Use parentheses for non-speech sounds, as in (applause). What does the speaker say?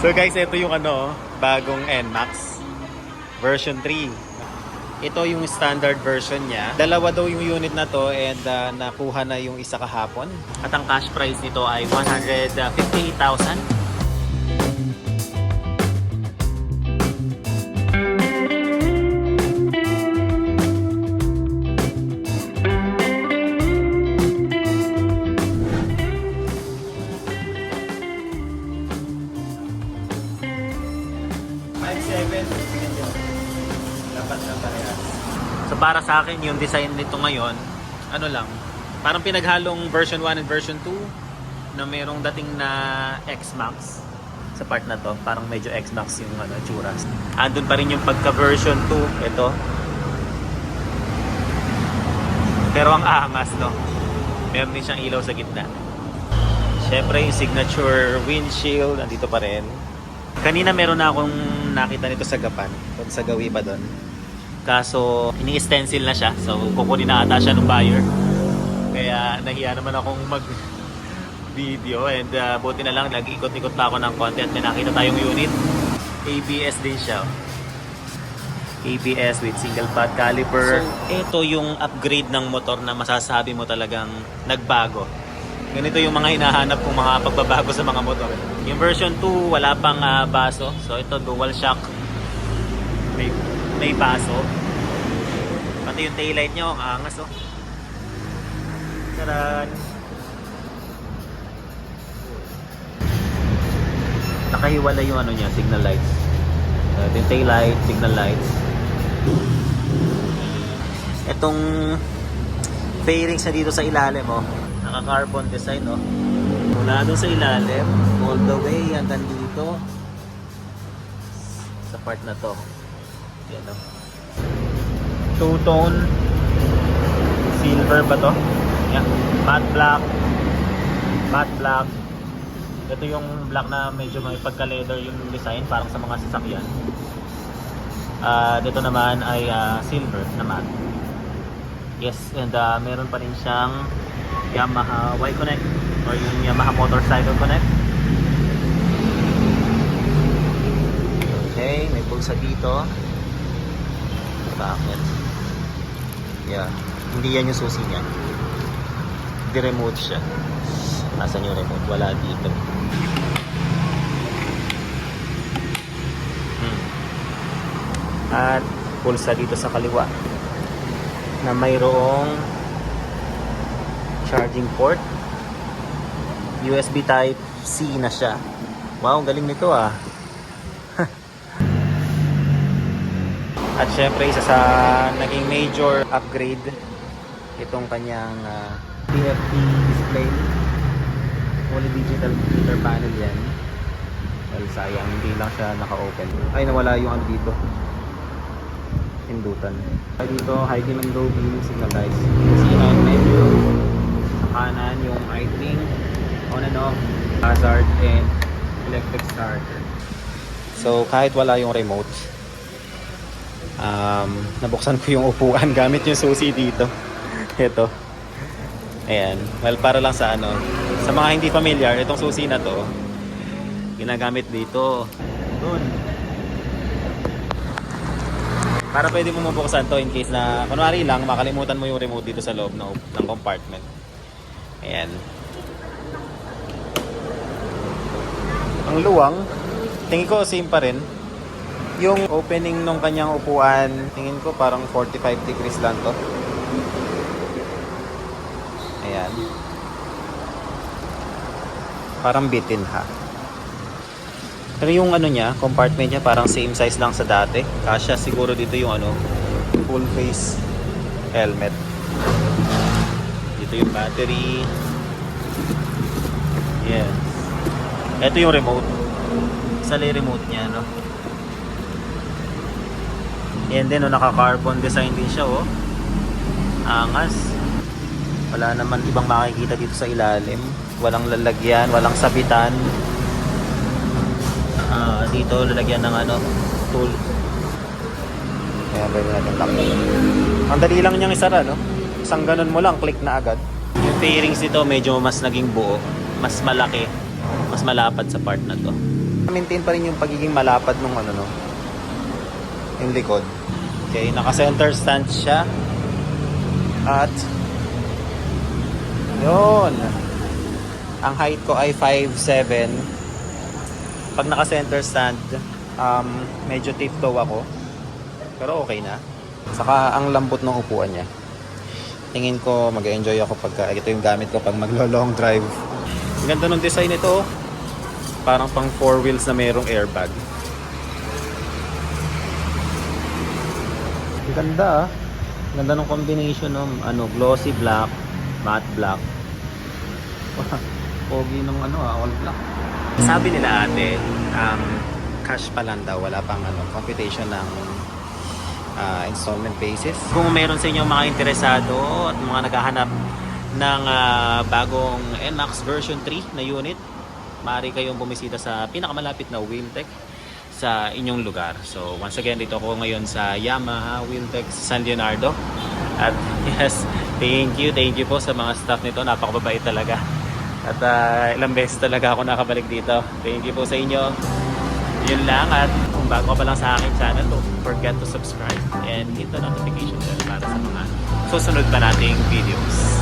So guys, ito yung ano, bagong NMAX version 3. Ito yung standard version niya. Dalawa daw yung unit na to and uh, nakuha na yung isa kahapon. At ang cash price nito ay 158,000. Para sa akin, yung design nito ngayon, ano lang, parang pinaghalong version 1 and version 2 na merong dating na X-Max sa part na to. Parang medyo X-Max yung ano, tsura. Andun pa rin yung pagka-version 2, ito. Pero ang aangas, no? Meron din siyang ilaw sa gitna. Siyempre, yung signature windshield, andito pa rin. Kanina meron na akong nakita nito sa Gapan, sa gawi pa doon. Kaso, ini-stencil na siya. So, kukunin na ata siya ng buyer. Kaya, nahiya naman akong mag (laughs) video and uh, buti na lang nag-ikot-ikot pa ako ng konti at may nakita tayong unit. ABS din siya. ABS with single pad caliper. ito yung upgrade ng motor na masasabi mo talagang nagbago. Ganito yung mga hinahanap kong mga pagbabago sa mga motor. Yung version 2, wala pang ah, baso. So ito, dual shock. May, baso. Pati yung taillight nyo, ang angas oh. Taran! Nakahiwala yung ano niya, signal lights. Uh, yung taillight, signal lights. Itong fairings na dito sa ilalim, oh. Naka-carbon design, oh. Mula doon sa ilalim, all the way hanggang dito. Sa part na to. Yan. Two-tone. Silver ba to? Yan. Matte black. Matte black. Ito yung black na medyo may pagka-leather yung design, parang sa mga sasakyan. Ah, dito naman ay ah, silver na matte. Yes, and uh, meron pa rin siyang Yamaha Y Connect or yung Yamaha Motorcycle Connect. Okay, may pulsa dito. Bakit? Yeah, hindi yan yung susi niya. Di-remote siya. Nasaan yung remote? Wala dito. Hmm. At pulsa dito sa kaliwa na mayroong charging port USB type C na siya wow galing nito ah at syempre isa sa naging major upgrade itong kanyang ah, TFT display fully digital meter panel yan well sayang hindi lang siya naka-open ay nawala yung ano dito pindutan. Ay dito, beam and low beam signal lights. C9 menu. Sa kanan yung idling, on and off, hazard, and electric starter. So kahit wala yung remote, um, nabuksan ko yung upuan (laughs) gamit yung susi dito. Ito. Ayan. Well, para lang sa ano, sa mga hindi familiar, itong susi na to, ginagamit dito. Doon. Para pwede mo mabuksan to in case na, kunwari lang, makalimutan mo yung remote dito sa loob ng, ng compartment. Ayan. Ang luwang, tingin ko same pa rin. Yung opening ng kanyang upuan, tingin ko parang 45 degrees lang to. Ayan. Parang bitin ha. Pero yung ano niya, compartment niya parang same size lang sa dati. Kasya siguro dito yung ano, full face helmet. Dito yung battery. Yes. Ito yung remote. Sali remote niya, no? Yan din, no, naka-carbon design din siya, oh. Angas. Wala naman ibang makikita dito sa ilalim. Walang lalagyan, walang sabitan. Ah, dito lalagyan ng ano, tool. Ayan, pwede natin lock. Ang dali lang niyang isara, no? Isang ganun mo lang, click na agad. Yung fairings nito medyo mas naging buo, mas malaki, mas malapad sa part na to. Maintain pa rin yung pagiging malapad nung ano no. Yung likod. Okay, naka-center stand siya. At yun. Ang height ko ay 5'7". Pag naka-center stand, um, medyo tiptoe ako. Pero okay na. Saka ang lambot ng upuan niya. Tingin ko mag-enjoy ako pag ito yung gamit ko pag maglo-long drive. Ang ganda ng design nito. oh. Parang pang four wheels na mayroong airbag. Ganda ah. Ganda ng combination ng ano, glossy black, matte black. (laughs) Pogi ng ano ah, all black. Sabi nila ate, um, cash pa lang daw, wala pang ano, computation ng ah, installment basis. Kung meron sa inyo mga interesado at mga naghahanap ng ah, bagong NMAX version 3 na unit, maaari kayong bumisita sa pinakamalapit na Wheeltech sa inyong lugar. So once again, dito ako ngayon sa Yamaha Wheeltech San Leonardo. At (laughs) yes, thank you, thank you po sa mga staff nito. Napakababait talaga. At ah, ilang beses talaga ako nakabalik dito. Thank you po sa inyo. Yun lang at kung bago pa lang sa aking channel, don't forget to subscribe and hit the notification bell para sa mga susunod pa nating videos.